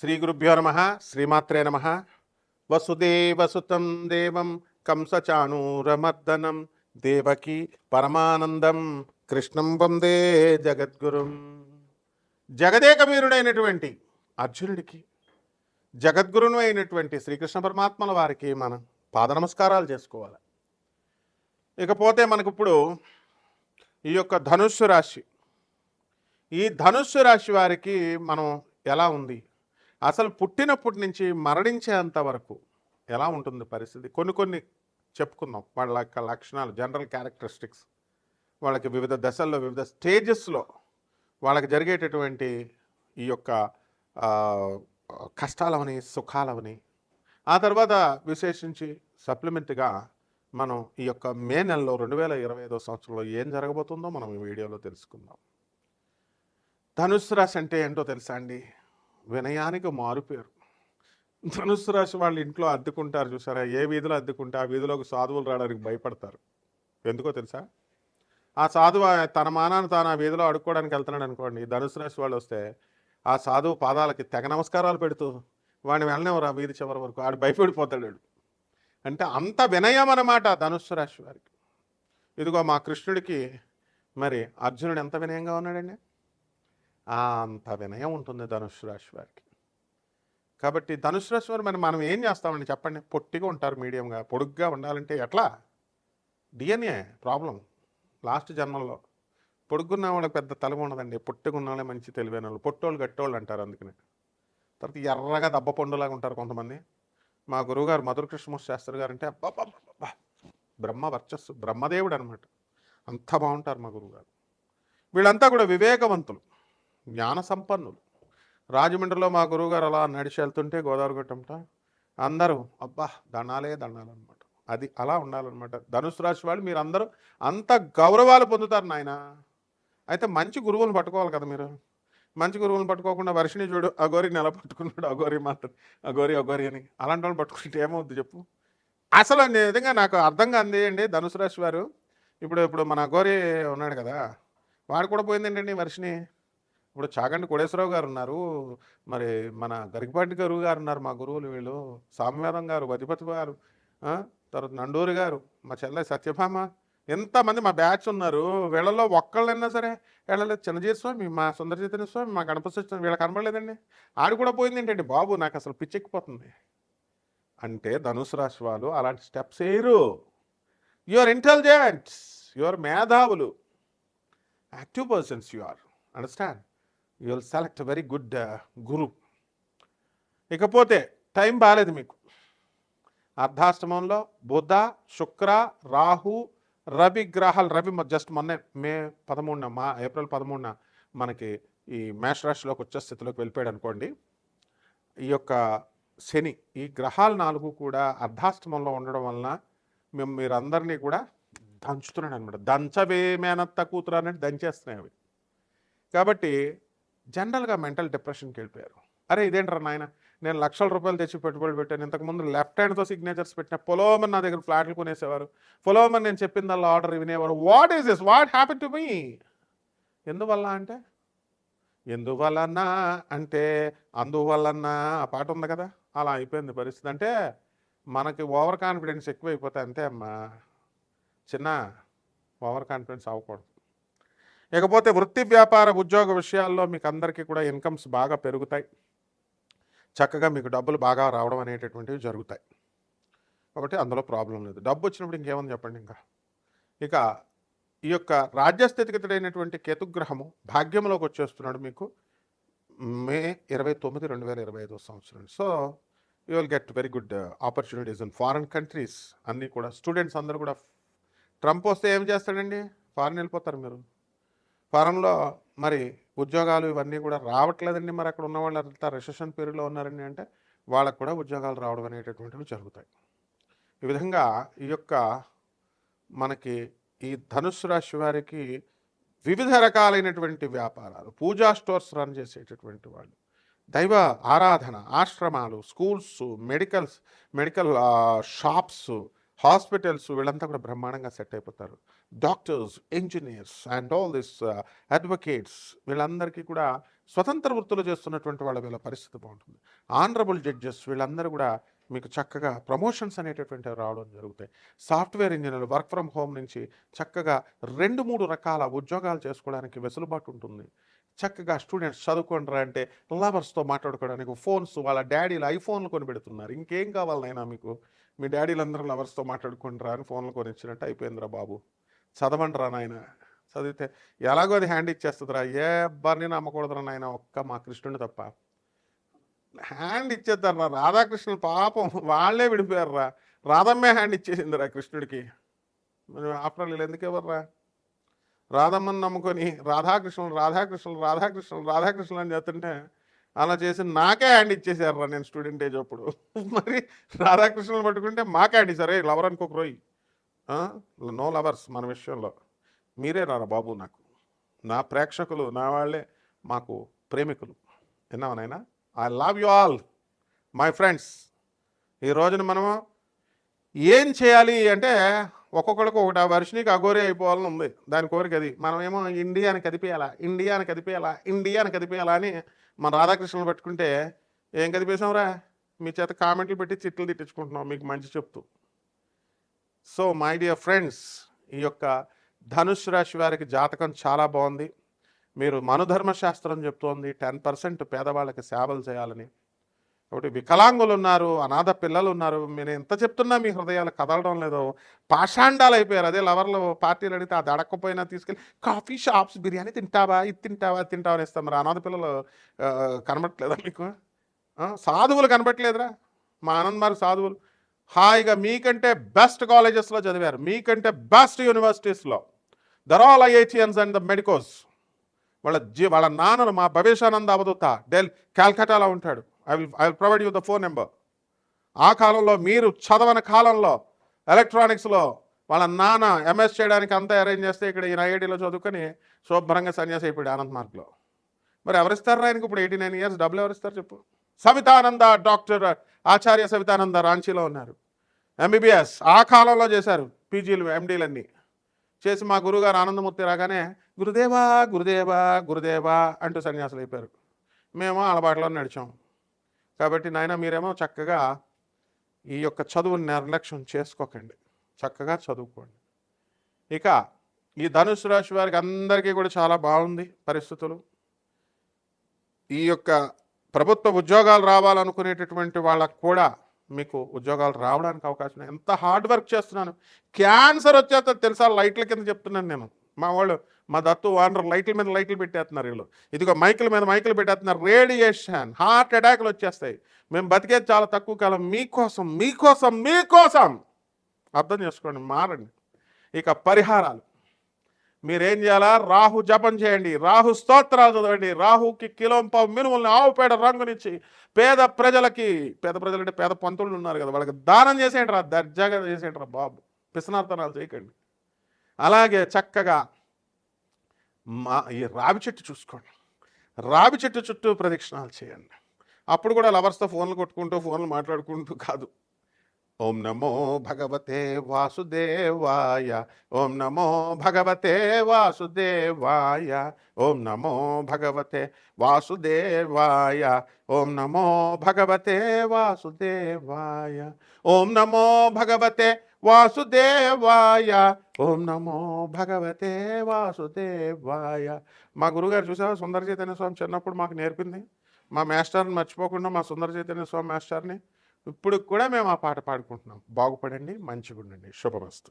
శ్రీ గురుభ్యో నమ శ్రీమాత్రే నమ. వసుదేవసుతం దేవం కంసచాణూరమర్దనం దేవకి పరమానందం కృష్ణం వందే జగద్గురుం. జగదేకవీరుడైనటువంటి అర్జునుడికి జగద్గురును అయినటువంటి శ్రీకృష్ణ పరమాత్మల వారికి మనం పాద నమస్కారాలు చేసుకోవాలి. ఇకపోతే మనకిప్పుడు ఈ యొక్క ధనుస్సు రాశి. ఈ ధనుస్సు రాశి వారికి మనం ఎలా ఉంది? అసలు పుట్టినప్పటి నుంచి మరణించేంత వరకు ఎలా ఉంటుంది పరిస్థితి? కొన్ని కొన్ని చెప్పుకుందాం. వాళ్ళ యొక్క లక్షణాలు జనరల్ క్యారెక్టరిస్టిక్స్ వాళ్ళకి వివిధ దశల్లో వివిధ స్టేజెస్లో వాళ్ళకి జరిగేటటువంటి ఈ యొక్క కష్టాలవని సుఖాలవని ఆ తర్వాత విశేషించి సప్లిమెంట్గా మనం ఈ యొక్క మే నెలలో రెండు వేల ఇరవై ఐదో సంవత్సరంలో ఏం జరగబోతుందో మనం ఈ వీడియోలో తెలుసుకుందాం. ధనుసు రాశి అంటే ఏంటో తెలుసా అండి? వినయానికి మారుపేరు. ధనుసు రాశి వాళ్ళు ఇంట్లో అద్దెకుంటారు చూసారా? ఏ వీధిలో అద్దెకుంటే ఆ వీధిలోకి సాధువులు రావడానికి భయపడతారు. ఎందుకో తెలుసా? ఆ సాధువు తన మానాన్ని తాను ఆ వీధిలో అడుక్కోవడానికి వెళ్తున్నాడు అనుకోండి. ధనుసు రాశి వాళ్ళు వస్తే ఆ సాధువు పాదాలకి తెగ నమస్కారాలు పెడుతూ వాడిని వెళ్ళనివ్వరు ఆ వీధి చివరి వరకు? ఆడు భయపడిపోతాడు అంటే అంత వినయం అన్నమాట ధనుస్సు రాశి వారికి. ఇదిగో మా కృష్ణుడికి మరి అర్జునుడు ఎంత వినయంగా ఉన్నాడండి? అంత వినయం ఉంటుంది ధనుసు రాశి వారికి. కాబట్టి ధనుసు రాశి వారు మరి మనం ఏం చేస్తామండి చెప్పండి? పొట్టిగా ఉంటారు మీడియంగా పొడుగ్గా ఉండాలంటే ఎట్లా? డిఎన్ఏ ప్రాబ్లం లాస్ట్ జన్మల్లో. పొడుగున్న వాళ్ళకి పెద్ద తలవ ఉండదండి. పొట్టిగా వాళ్ళే మంచి తెలివైన వాళ్ళు. పొట్టోళ్ళు గట్టోళ్ళు అంటారు అందుకని. తర్వాత ఎర్రగా దెబ్బ పండులాగా ఉంటారు కొంతమంది. మా గురువుగారు మధురకృష్ణమూర్తి శాస్త్రి గారు అంటే అబ్బా బ్రహ్మ వర్చస్సు బ్రహ్మదేవుడు అనమాట అంత బాగుంటారు మా గురువుగారు. వీళ్ళంతా కూడా వివేకవంతులు. జ్ఞాన సంపన్నులు. రాజమండ్రిలో మా గురువుగారు అలా నడిచి వెళ్తుంటే గోదావరి గట్టంట అందరూ అబ్బా దండాలే దండాలన్నమాట. అది అలా ఉండాలన్నమాట. ధనుసు రాశి వాళ్ళు మీరు అందరూ అంత గౌరవాలు పొందుతారు నాయన. అయితే మంచి గురువులను పట్టుకోవాలి కదా మీరు. మంచి గురువులను పట్టుకోకుండా వర్షిని చూడు అగోరి నెల పట్టుకున్నాడు అగోరి మాత్రం అగోరి అగోరి అని. అలాంటి వాళ్ళు పట్టుకుంటే ఏమవుద్ది చెప్పు. అసలు నిజంగా నాకు అర్థం కాంది ధనుసు రాశి వారు. ఇప్పుడు ఇప్పుడు మన అగోరి ఉన్నాడు కదా. వాడు కూడా పోయింది ఏంటండి వర్షిని ఇప్పుడు చాగంటి కోడేశ్వరరావు గారు ఉన్నారు మరి మన గరికపాటి గురువు గారు ఉన్నారు మా గురువులు వీళ్ళు. సామ్యవేదం గారు వధిపతి గారు తర్వాత నండూరి గారు మా చెల్లె సత్యభామ. ఎంతమంది మా బ్యాచ్ ఉన్నారు. వీళ్ళలో ఒక్కళ్ళైనా సరే వీళ్ళలో చిన్నజీవి స్వామి మా సుందర చైతన్య స్వామి మా గణపతి సత్యనారాయణ వీళ్ళ కనబడలేదండి. ఆడు కూడా పోయింది ఏంటండి బాబు? నాకు అసలు పిచ్చెక్కిపోతుంది అంటే ధనుసు రాశి వాళ్ళు అలాంటి స్టెప్స్ వేయరు. యువర్ ఇంటెలిజెంట్స్ యువర్ మేధావులు. Active persons you are understand you will select very good గురు ఇకపోతే టైం బాగాలేదు మీకు. అర్ధాష్టమంలో బుధ శుక్ర రాహు రవి గ్రహాలు రవి జస్ట్ మొన్నే మే పదమూడున మా ఏప్రిల్ పదమూడున మనకి ఈ మేషరాశిలోకి వచ్చే స్థితిలోకి వెళ్ళిపోయాడు అనుకోండి. ఈ యొక్క శని ఈ గ్రహాలు నాలుగు కూడా అర్ధాష్టమంలో ఉండడం వలన మేము మీరందరినీ కూడా దంచుతున్నాడు అనమాట. దంచవేమేనంత కూతురు అనేది దంచేస్తున్నాయి అవి. కాబట్టి జనరల్గా మెంటల్ డిప్రెషన్కి వెళ్ళిపోయారు. అరే ఇదేంట్రా నాయన? నేను లక్షల రూపాయలు తెచ్చి పెట్టుబడి పెట్టాను. ఇంతకుముందు లెఫ్ట్ హ్యాండ్తో సిగ్నేచర్స్ పెట్టిన పొలోమన్ నా దగ్గర ఫ్లాట్లు కొనేసేవారు. పొలోమన్ నేను చెప్పిందల్లా ఆర్డర్ వినేవారు. What is this? What happy to me? ఎందువల్ల అంటే? ఎందువలన అంటే అందువలన ఆ పాట ఉంది కదా? అలా అయిపోయింది పరిస్థితి. అంటే మనకి ఓవర్ కాన్ఫిడెన్స్ ఎక్కువైపోతే అంతే అమ్మా. చిన్న ఓవర్ కాన్ఫిడెన్స్ అవ్వకూడదు. ఇకపోతే వృత్తి వ్యాపార ఉద్యోగ విషయాల్లో మీకు అందరికీ కూడా ఇన్కమ్స్ బాగా పెరుగుతాయి. చక్కగా మీకు డబ్బులు బాగా రావడం అనేటటువంటివి జరుగుతాయి. కాబట్టి అందులో ప్రాబ్లం లేదు. డబ్బు వచ్చినప్పుడు ఇంకేమని చెప్పండి ఇంకా? ఇక ఈ యొక్క రాజ్యస్థితిగతుడైనటువంటి కేతుగ్రహము భాగ్యంలోకి వచ్చేస్తున్నాడు మీకు మే ఇరవై తొమ్మిది రెండు వేల ఇరవై ఐదో సంవత్సరం. So you will get very good opportunities in foreign countries అన్నీ కూడా స్టూడెంట్స్ అందరూ కూడా ట్రంప్ వస్తే ఏం చేస్తాడండి? ఫారిన్ వెళ్ళిపోతారు మీరు. ఫారంలో మరి ఉద్యోగాలు ఇవన్నీ కూడా రావట్లేదండి మరి అక్కడ ఉన్న వాళ్ళు అంతా రిసెషన్ పీరియడ్లో ఉన్నారండి అంటే వాళ్ళకు కూడా ఉద్యోగాలు రావడం అనేటటువంటివి జరుగుతాయి. ఈ విధంగా ఈ యొక్క మనకి ఈ ధనుస్సు రాశి వారికి వివిధ రకాలైనటువంటి వ్యాపారాలు పూజా స్టోర్స్ రన్ చేసేటటువంటి వాళ్ళు దైవ ఆరాధన ఆశ్రమాలు schools medicals medical shops hospitals వీళ్ళంతా కూడా బ్రహ్మాండంగా సెట్ అయిపోతారు. Doctors engineers and all this advocates వీళ్ళందరికీ కూడా స్వతంత్ర వృత్తులు చేస్తున్నటువంటి వాళ్ళ వీళ్ళ పరిస్థితి బాగుంటుంది. ఆనరబుల్ జడ్జెస్ వీళ్ళందరూ కూడా మీకు చక్కగా ప్రమోషన్స్ అనేటటువంటివి రావడం జరుగుతాయి. సాఫ్ట్వేర్ ఇంజనీర్లు వర్క్ ఫ్రమ్ హోమ్ నుంచి చక్కగా రెండు మూడు రకాల ఉద్యోగాలు చేసుకోవడానికి వెసులుబాటు ఉంటుంది. చక్కగా స్టూడెంట్స్ చదువుకుంటారా అంటే లవర్స్తో మాట్లాడుకోవడానికి ఫోన్స్ వాళ్ళ డాడీలు ఐఫోన్లు కొని పెడుతున్నారు. ఇంకేం కావాలనైనా మీకు? మీ డాడీలు అందరూ లవర్స్తో మాట్లాడుకుంటారా అని ఫోన్లు కొనిచ్చినట్టు అయిపోయిందిరా బాబు. చదవండిరా నాయన. చదివితే ఎలాగో అది హ్యాండ్ ఇచ్చేస్తుందిరా ఏ అబ్బారిని నమ్మకూడదురా నాయన ఒక్క మా కృష్ణుని తప్ప. హ్యాండ్ ఇచ్చేద్దారా రాధాకృష్ణులు పాపం వాళ్ళే విడిపోయారురా. రాధమ్మే హ్యాండ్ ఇచ్చేసిందిరా కృష్ణుడికి. మరి ఆఫ్టర్ వీళ్ళు ఎందుకు ఇవ్వర్రా? రాధమ్మని నమ్ముకొని రాధాకృష్ణులు రాధాకృష్ణులు రాధాకృష్ణులు రాధాకృష్ణులు అని చెప్తుంటే అలా చేసి నాకే హ్యాండ్ ఇచ్చేసారు నేను స్టూడెంట్ ఏజ్ అప్పుడు. మరి రాధాకృష్ణులు పట్టుకుంటే మాకే హ్యాండ్ ఇచ్చారు. లవర్ అనుకోక రోయ్. నో లవర్స్ మన విషయంలో. మీరే రారా బాబు నాకు. నా ప్రేక్షకులు నా వాళ్ళే మాకు ప్రేమికులు. విన్నావనైనా I love you all my friends ఈ రోజున మనము ఏం చేయాలి అంటే ఒక్కొక్కడికి ఒకటి ఆ వర్షనికి అఘోరి అయిపోవాలని ఉంది. దాని కోరిక అది. మనమేమో ఇండియాని కదిపేయాలా ఇండియాని కదిపేయాలా ఇండియాని కదిపేయాలా అని మన రాధాకృష్ణులు పెట్టుకుంటే ఏం కదిపేశాంరా మీ చేత కామెంట్లు పెట్టి చిట్లు తిట్టించుకుంటున్నాం మీకు మంచి చెప్తూ. సో మై డియర్ ఫ్రెండ్స్ ఈ యొక్క ధనుష్ రాశి వారికి జాతకం చాలా బాగుంది. మీరు మనుధర్మ శాస్త్రం చెప్తోంది టెన్ పర్సెంట్ పేదవాళ్ళకి సేవలు చేయాలని. ఒకటి వికలాంగులు ఉన్నారు అనాథ పిల్లలు ఉన్నారు నేను ఎంత చెప్తున్నా మీ హృదయాలు కదలడం లేదు. పాషాండాలు అయిపోయారు. అదే లవర్లు పార్టీలు అడిగితే అది అడగకపోయినా తీసుకెళ్ళి కాఫీ షాప్స్ బిర్యానీ తింటావా? ఇది తింటావా? అది తింటావా? అని ఇస్తాం మరి అనాథ పిల్లలు కనబట్టలేదా కనబడట్లేదా మీకు? సాధువులు కనబట్టలేదురా మా ఆనంద్ మారు సాధువులు. హాయిగా మీకంటే బెస్ట్ కాలేజెస్లో చదివారు. మీకంటే best యూనివర్సిటీస్లో. There all IITians and the medicos. వాళ్ళ జీ వాళ్ళ నాన్నలు మా భవేశానంద్ అవధూత డెల్ క్యాల్కటాలో ఉంటాడు. I will I will provide you the phone number ఆ కాలంలో మీరు చదవని కాలంలో ఎలక్ట్రానిక్స్లో వాళ్ళ నాన్న ఎంఎస్ చేయడానికి అంతా అరేంజ్ చేస్తే ఇక్కడ ఈయన ఐఐటీలో చదువుకొని శుభ్రంగా సన్యాసి అయిపోయాడు ఆనంద్ మార్క్లో. మరి ఎవరిస్తారు ఆయనకి ఇప్పుడు ఎయిటీ నైన్ ఇయర్స్ డబ్బులు ఎవరిస్తారు చెప్పు? సవితానంద డాక్టర్ ఆచార్య సవితానంద రాంచీలో ఉన్నారు. ఎంబీబీఎస్ ఆ కాలంలో చేశారు పీజీలు ఎండీలన్నీ చేసి మా గురుగారు ఆనందమూర్తి రాగానే గురుదేవా గురుదేవా గురుదేవా అంటూ సన్యాసులు అయిపోయారు. మేము అలవాట్లో నడిచాం. కాబట్టి నాయన మీరేమో చక్కగా ఈ యొక్క చదువుని నిర్లక్ష్యం చేసుకోకండి. చక్కగా చదువుకోండి. ఇక ఈ ధనుసు రాశి వారికి అందరికీ కూడా చాలా బాగుంది పరిస్థితులు. ఈ యొక్క ప్రభుత్వ ఉద్యోగాలు రావాలనుకునేటటువంటి వాళ్ళకు కూడా మీకు ఉద్యోగాలు రావడానికి అవకాశం ఉంది. ఎంత హార్డ్ వర్క్ చేస్తున్నాను. క్యాన్సర్ వచ్చేస్తే తెలుసా? లైట్ల కింద చెప్తున్నాను నేను. మా వాళ్ళు మా దత్తు వానర్ లైట్ల మీద లైట్లు పెట్టేస్తున్నారు వీళ్ళు. ఇదిగో మైకుల మీద మైకులు పెట్టేస్తున్నారు. రేడియేషన్ హార్ట్ అటాక్లు వచ్చేస్తాయి. మేము బతికేది చాలా తక్కువ కాలం. మీకోసం మీకోసం మీకోసం! అర్థం చేసుకోండి మారండి. ఇక పరిహారాలు. మీరేం చేయాలా? రాహు జపం చేయండి. రాహు స్తోత్రాలు చదవండి. రాహుకి కిలోంపావు మినుముల్ని ఆవు పేడ రంగునిచ్చి పేద ప్రజలకి పేద ప్రజలంటే పేద పంతులు ఉన్నారు కదా వాళ్ళకి దానం చేసేయండి రా దర్జాగా చేసేయండి రా బాబు. పిసనార్థనాలు చేయకండి. అలాగే చక్కగా మా ఈ రావి చెట్టు చూసుకోండి. రావి చెట్టు చుట్టూ ప్రదక్షిణాలు చేయండి. అప్పుడు కూడా లవర్స్తో ఫోన్లు కొట్టుకుంటూ ఫోన్లు మాట్లాడుకుంటూ కాదు. ఓం నమో భగవతే వాసుదేవాయ ఓం నమో భగవతే వాసుదేవాయ ఓం నమో భగవతే వాసుదేవాయ ఓం నమో భగవతే వాసుదేవాయ ఓం నమో భగవతే వాసుదేవాయ ఓం నమో భగవతే వాసుదేవాయ. మా గురుగారు చూసావా సుందర చైతన్య స్వామి చిన్నప్పుడు మాకు నేర్పింది? మా మాస్టర్ని మర్చిపోకుండా మా సుందర చైతన్య స్వామి మాస్టర్ని ఇప్పుడు కూడా మేము ఆ పాట పాడుకుంటున్నాం. బాగుపడండి మంచిగా ఉండండి శుభమస్తు.